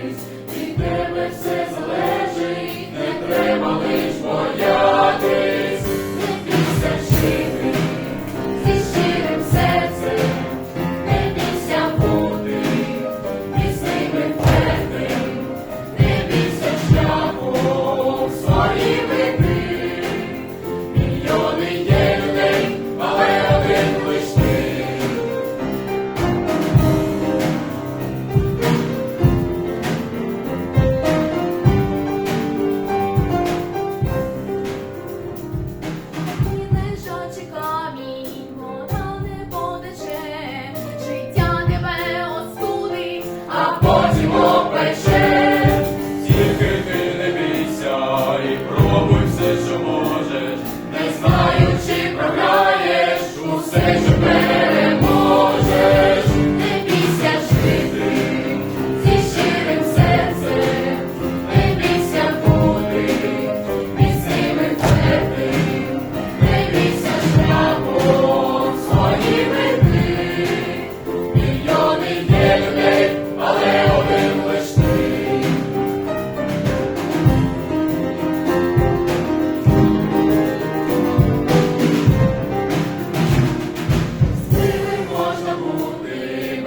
praise.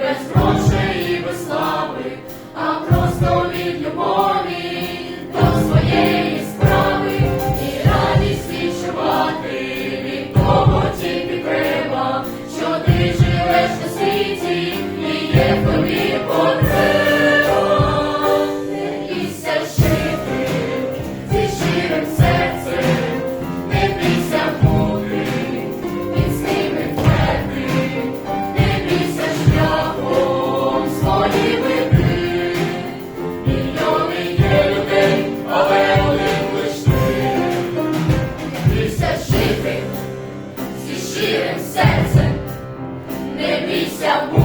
без грошей і без слави, а просто від любові до своєї справи і радість відчувати від того тільки треба, що ти живеш у світі. Yeah.